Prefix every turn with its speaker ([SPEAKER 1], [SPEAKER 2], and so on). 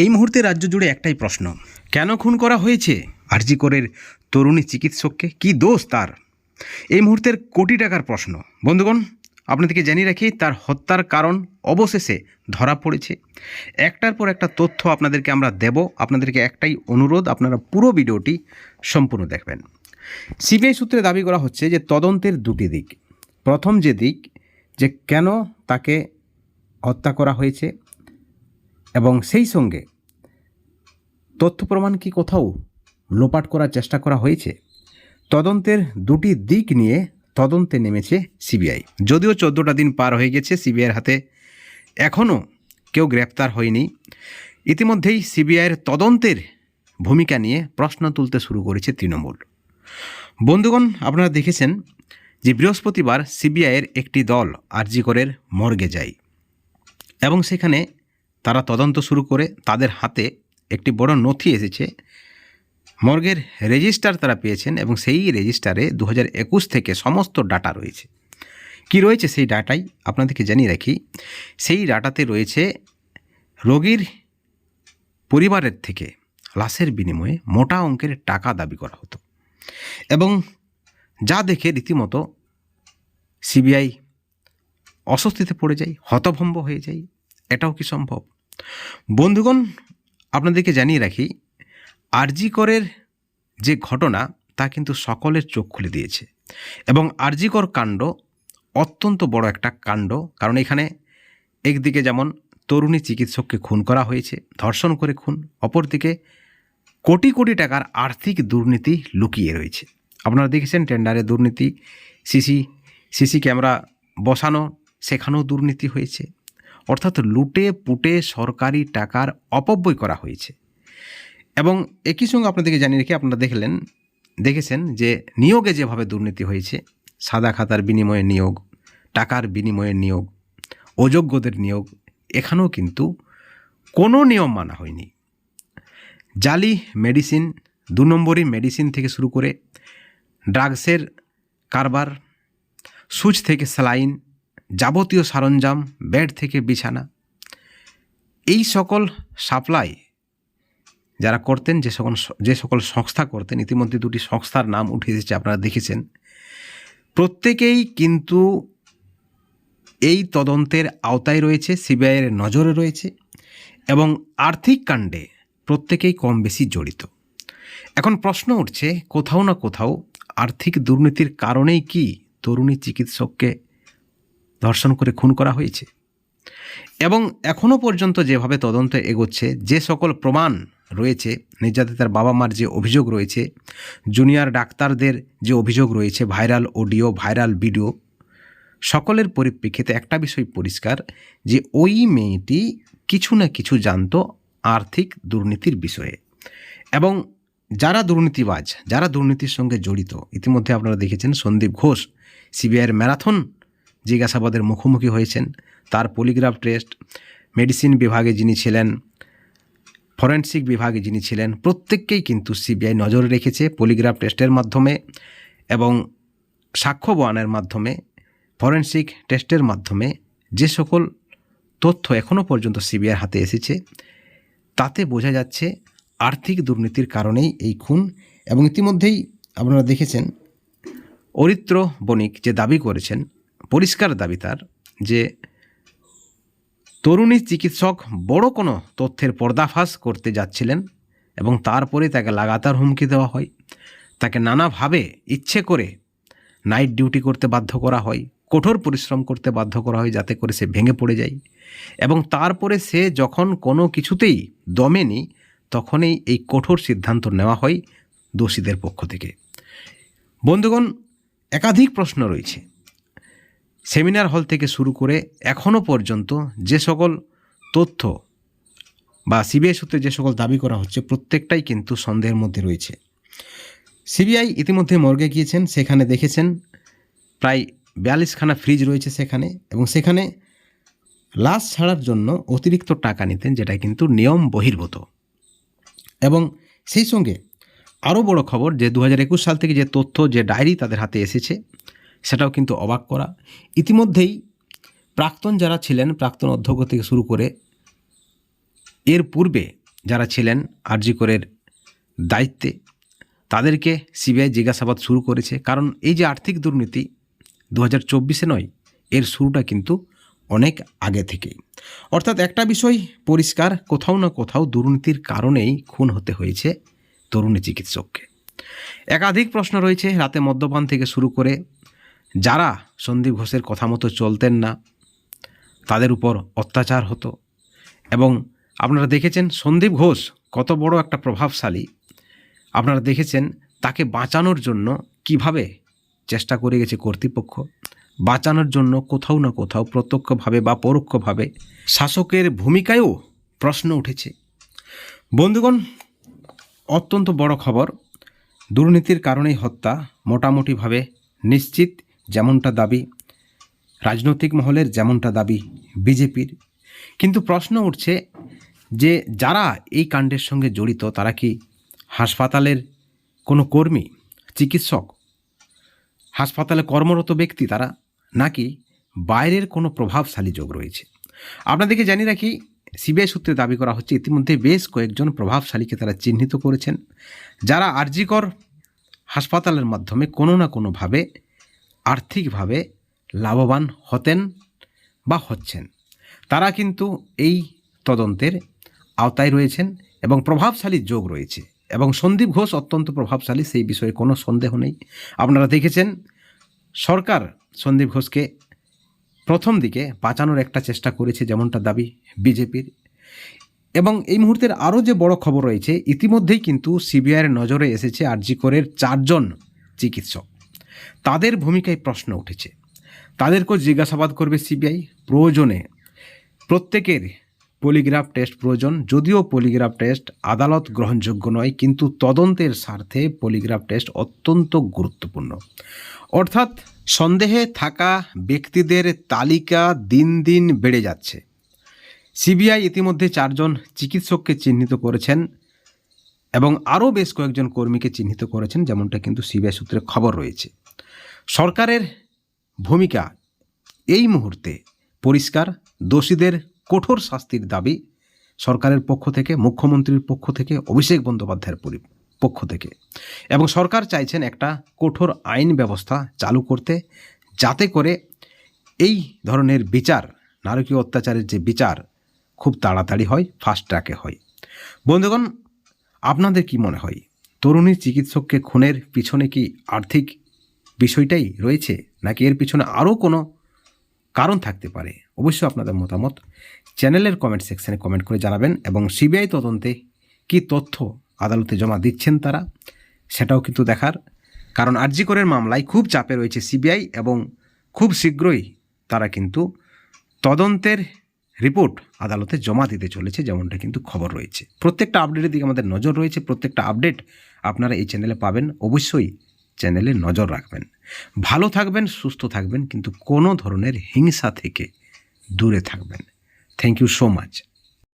[SPEAKER 1] এই মুহূর্তে রাজ্য জুড়ে একটাই প্রশ্ন, কেন খুন করা হয়েছে? আরজি করের তরুণী চিকিৎসককে কি দোষ তার? এই মুহূর্তের কোটি টাকার প্রশ্ন। বন্ধুগণ, আপনাদেরকে জানিয়ে রাখি, তার হত্যার কারণ অবশেষে ধরা পড়েছে। একটার পর একটা তথ্য আপনাদেরকে আমরা দেব। আপনাদেরকে একটাই অনুরোধ, আপনারা পুরো ভিডিওটি সম্পূর্ণ দেখবেন। সিবিআই সূত্রে দাবি করা হচ্ছে যে তদন্তের দুটি দিক। প্রথম যে দিক, যে কেন তাকে হত্যা করা হয়েছে এবং সেই সঙ্গে তথ্য প্রমাণ কি কোথাও লোপাট করার চেষ্টা করা হয়েছে? তদন্তের দুটি দিক নিয়ে তদন্তে নেমেছে সিবিআই। যদিও চোদ্দোটা দিন পার হয়ে গেছে সিবিআইয়ের হাতে, এখনও কেউ গ্রেপ্তার হয়নি। ইতিমধ্যেই সিবিআইয়ের তদন্তের ভূমিকা নিয়ে প্রশ্ন তুলতে শুরু করেছে তৃণমূল। বন্ধুগণ, আপনারা দেখেছেন যে বৃহস্পতিবার সিবিআইয়ের একটি দল আরজিকরের মর্গে যায়। এবং সেখানে তারা তদন্ত শুরু করে তাদের হাতে একটি বড় নথি এসেছে। মর্গের রেজিস্টার তারা পেয়েছেন এবং সেই রেজিস্টারে দু থেকে সমস্ত ডাটা রয়েছে। কি রয়েছে সেই ডাটাই আপনাদেরকে জানিয়ে রাখি। সেই ডাটাতে রয়েছে রোগীর পরিবারের থেকে লাশের বিনিময়ে মোটা অঙ্কের টাকা দাবি করা হতো এবং যা দেখে রীতিমতো সিবিআই অস্বস্তিতে পড়ে যায়, হতভম্ব হয়ে যায়। এটাও কি সম্ভব? বন্ধুগণ, আপনাদেরকে জানিয়ে রাখি, আরজি করের যে ঘটনা, তা কিন্তু সকলের চোখ খুলে দিয়েছে। এবং আরজিকর কাণ্ড অত্যন্ত বড় একটা কাণ্ড, কারণ এখানে একদিকে যেমন তরুণী চিকিৎসককে খুন করা হয়েছে, ধর্ষণ করে খুন, অপরদিকে কোটি কোটি টাকার আর্থিক দুর্নীতি লুকিয়ে রয়েছে। আপনারা দেখেছেন টেন্ডারে দুর্নীতি, সিসি সিসি ক্যামেরা বসানো, সেখানেও দুর্নীতি হয়েছে। অর্থাৎ লুটে, পুটে সরকারি টাকার অপব্যয় করা হয়েছে। এবং একই সঙ্গে আপনাদেরকে জানিয়ে রেখে আপনারা দেখলেন, দেখেছেন যে নিয়োগে যেভাবে দুর্নীতি হয়েছে, সাদা খাতার বিনিময়ে নিয়োগ, টাকার বিনিময়ে নিয়োগ, অযোগ্যদের নিয়োগ, এখানেও কিন্তু কোনো নিয়ম মানা হয়নি। জালি মেডিসিন, দু নম্বরই মেডিসিন থেকে শুরু করে, ড্রাগসের কারবার, সুচ থেকে স্যালাইন যাবতীয় সরঞ্জাম, বেড থেকে বিছানা। এই সকল সাপ্লাই যারা করতেন, যে সকল যে সকল সংস্থা করতেন, ইতিমধ্যে দুটি সংস্থার নাম উঠে এসেছে আপনারা দেখেছেন। প্রত্যেকেই কিন্তু এই তদন্তের আওতায় রয়েছে, সিবিআইয়ের নজরে রয়েছে এবং আর্থিক কাণ্ডে প্রত্যেকেই কম বেশি জড়িত। এখন প্রশ্ন উঠছে, কোথাও না কোথাও আর্থিক দুর্নীতির কারণেই কি তরুণী চিকিৎসককে ধর্ষণ করে খুন করা হয়েছে। এবং এখনও পর্যন্ত যেভাবে তদন্ত এগোচ্ছে, যে সকল প্রমাণ রয়েছে, নির্যাতিতার বাবা মার যে অভিযোগ রয়েছে, জুনিয়র ডাক্তারদের যে অভিযোগ রয়েছে, ভাইরাল অডিও, ভাইরাল ভিডিও, সকলের পরিপ্রেক্ষিতে একটা বিষয় পরিষ্কার, যে ওই মেয়েটি কিছু না কিছু জানতো আর্থিক দুর্নীতির বিষয়ে। এবং যারা দুর্নীতিবাজ, যারা দুর্নীতির সঙ্গে জড়িত, ইতিমধ্যে আপনারা দেখেছেন সন্দীপ ঘোষ, সিবিআইয়ের ম্যারাথন জিজ্ঞাসাবাদের মুখোমুখি হয়েছেন। তার পলিগ্রাফ টেস্ট মেডিসিন বিভাগে যিনি ছিলেন ফরেন্সিক বিভাগে যিনি ছিলেন, প্রত্যেককেই কিন্তু সিবিআই নজরে রেখেছে পলিগ্রাফ টেস্টের মাধ্যমে এবং সাক্ষ্য বয়ানের মাধ্যমে ফরেন্সিক টেস্টের মাধ্যমে যে সকল তথ্য এখনও পর্যন্ত সিবিআইয়ের হাতে এসেছে, তাতে বোঝা যাচ্ছে আর্থিক দুর্নীতির কারণেই এই খুন এবং ইতিমধ্যেই আপনারা দেখেছেন, অরিত্র বণিক যে দাবি করেছেন পরিষ্কার দাবি তার যে তরুণী চিকিৎসক বড় কোনো তথ্যের পর্দাফাস করতে যাচ্ছিলেন এবং তারপরে তাকে লাগাতার হুমকি দেওয়া হয়। তাকে নানাভাবে ইচ্ছে করে নাইট ডিউটি করতে বাধ্য করা হয়, কঠোর পরিশ্রম করতে বাধ্য করা হয় যাতে করে সে ভেঙে পড়ে যায়। এবং তারপরে সে যখন কোনো কিছুতেই দমে দমেনি, তখনই এই কঠোর সিদ্ধান্ত নেওয়া হয় দোষীদের পক্ষ থেকে। বন্ধুগণ, একাধিক প্রশ্ন রয়েছে। সেমিনার হল থেকে শুরু করে এখনও পর্যন্ত যে সকল তথ্য বা সিবিআই সূত্রে যে সকল দাবি করা হচ্ছে প্রত্যেকটাই কিন্তু সন্দেহের মধ্যে রয়েছে। সিবিআই ইতিমধ্যে মর্গে গিয়েছেন, সেখানে দেখেছেন প্রায় বিয়াল্লিশখানা ফ্রিজ রয়েছে সেখানে এবং সেখানে লাশ ছাড়ার জন্য অতিরিক্ত টাকা নিতেন, যেটা কিন্তু নিয়ম বহির্ভূত। এবং সেই সঙ্গে আরও বড় খবর যে দু হাজার একুশ সাল থেকে যে তথ্য, যে ডায়েরি তাদের হাতে এসেছে সেটাও কিন্তু অবাক করা। ইতিমধ্যেই প্রাক্তন যারা ছিলেন, প্রাক্তন অধ্যক্ষ থেকে শুরু করে এর পূর্বে যারা ছিলেন আরজিকরের দায়িত্বে, তাদেরকে সিবিআই জিজ্ঞাসাবাদ শুরু করেছে। কারণ এই যে আর্থিক দুর্নীতি দু হাজার চব্বিশে নয়, এর শুরুটা কিন্তু অনেক আগে থেকেই। অর্থাৎ একটা বিষয় পরিষ্কার, কোথাও না কোথাও দুর্নীতির কারণেই খুন হতে হয়েছে তরুণী চিকিৎসককে। একাধিক প্রশ্ন রয়েছে, রাতে মদ্যপান থেকে শুরু করে যারা সন্দীপ ঘোষের কথা মতো চলতেন না, তাদের উপর অত্যাচার হতো। এবং আপনারা দেখেছেন সন্দীপ ঘোষ কত বড় একটা প্রভাবশালী। আপনারা দেখেছেন তাকে বাঁচানোর জন্য কীভাবে চেষ্টা করে গেছে কর্তৃপক্ষ, বাঁচানোর জন্য কোথাও না কোথাও প্রত্যক্ষভাবে বা পরোক্ষভাবে শাসকের ভূমিকায়ও প্রশ্ন উঠেছে। বন্ধুগণ, অত্যন্ত বড় খবর, দুর্নীতির কারণেই হত্যা মোটামুটিভাবে নিশ্চিত যেমনটা দাবি, রাজনৈতিক মহলের যেমনটা দাবি, বিজেপির। কিন্তু প্রশ্ন উঠছে যে যারা এই কাণ্ডের সঙ্গে জড়িত, তারা কি হাসপাতালের কোনো কর্মী, চিকিৎসক, হাসপাতালে কর্মরত ব্যক্তি তারা, নাকি বাইরের কোনো প্রভাবশালী যোগ রয়েছে? আপনাদেরকে জানিয়ে রাখি, সিবিআই সূত্রে দাবি করা হচ্ছে, ইতিমধ্যে বেশ কয়েকজন প্রভাবশালীকে তারা চিহ্নিত করেছেন, যারা আরজিকর হাসপাতালের মাধ্যমে কোনো না কোনোভাবে আর্থিকভাবে লাভবান হতেন বা হচ্ছেন। তারা কিন্তু এই তদন্তের আওতায় রয়েছেন এবং প্রভাবশালী যোগ রয়েছে এবং সন্দীপ ঘোষ অত্যন্ত প্রভাবশালী, সেই বিষয়ে কোনো সন্দেহ নেই। আপনারা দেখেছেন, সরকার সন্দীপ ঘোষকে প্রথম দিকে বাঁচানোর একটা চেষ্টা করেছে যেমনটা দাবি বিজেপির। এবং এই মুহূর্তের আরও যে বড় খবর রয়েছে, ইতিমধ্যেই কিন্তু সিবিআইয়ের নজরে এসেছে আরজিকরের চারজন চিকিৎসক। তাদের ভূমিকায় প্রশ্ন উঠেছে। তাদেরকেও জিজ্ঞাসাবাদ করবে সিবিআই। প্রয়োজনে প্রত্যেকের পলিগ্রাফ টেস্ট প্রয়োজন। যদিও পলিগ্রাফ টেস্ট আদালত গ্রহণযোগ্য নয়, কিন্তু তদন্তের স্বার্থে পলিগ্রাফ টেস্ট অত্যন্ত গুরুত্বপূর্ণ। অর্থাৎ সন্দেহে থাকা ব্যক্তিদের তালিকা দিন দিন বেড়ে যাচ্ছে। সিবিআই ইতিমধ্যে চারজন চিকিৎসককে চিহ্নিত করেছেন এবং আরও বেশ কয়েকজন কর্মীকে চিহ্নিত করেছেন, যেমনটা কিন্তু সিবিআই সূত্রে খবর রয়েছে। সরকারের ভূমিকা এই মুহূর্তে পরিষ্কার। দোষীদের কঠোর শাস্তির দাবি সরকারের পক্ষ থেকে, মুখ্যমন্ত্রীর পক্ষ থেকে, অভিষেক বন্দ্যোপাধ্যায়ের পক্ষ থেকে। এবং সরকার চাইছেন একটা কঠোর আইন ব্যবস্থা চালু করতে, যাতে করে এই ধরনের বিচার, নারকীয় অত্যাচারের যে বিচার, খুব তাড়াতাড়ি হয় ফাস্ট ট্র্যাকে হয়। বন্ধুগণ, আপনাদের কি মনে হয়, তরুণী চিকিৎসককে খুনের পিছনে কি আর্থিক বিষয়টাই রয়েছে, নাকি এর পিছনে আরও কোনো কারণ থাকতে পারে? অবশ্যই আপনাদের মতামত চ্যানেলের কমেন্ট সেকশানে কমেন্ট করে জানাবেন এবং সিবিআই তদন্তে কি তথ্য আদালতে জমা দিচ্ছেন তারা, সেটাও কিন্তু দেখার। কারণ আরজিকরের মামলায় খুব চাপে রয়েছে সিবিআই এবং খুব শীঘ্রই তারা কিন্তু তদন্তের রিপোর্ট আদালতে জমা দিতে চলেছে, যেমনটা কিন্তু খবর রয়েছে। প্রত্যেকটা আপডেটের দিকে আমাদের নজর রয়েছে, প্রত্যেকটা আপডেট আপনারা এই চ্যানেলে পাবেন। অবশ্যই চ্যানেলে নজর রাখবেন। ভালো থাকবেন, সুস্থ থাকবেন, কিন্তু কোনো ধরনের হিংসা থেকে দূরে থাকবেন। Thank you so much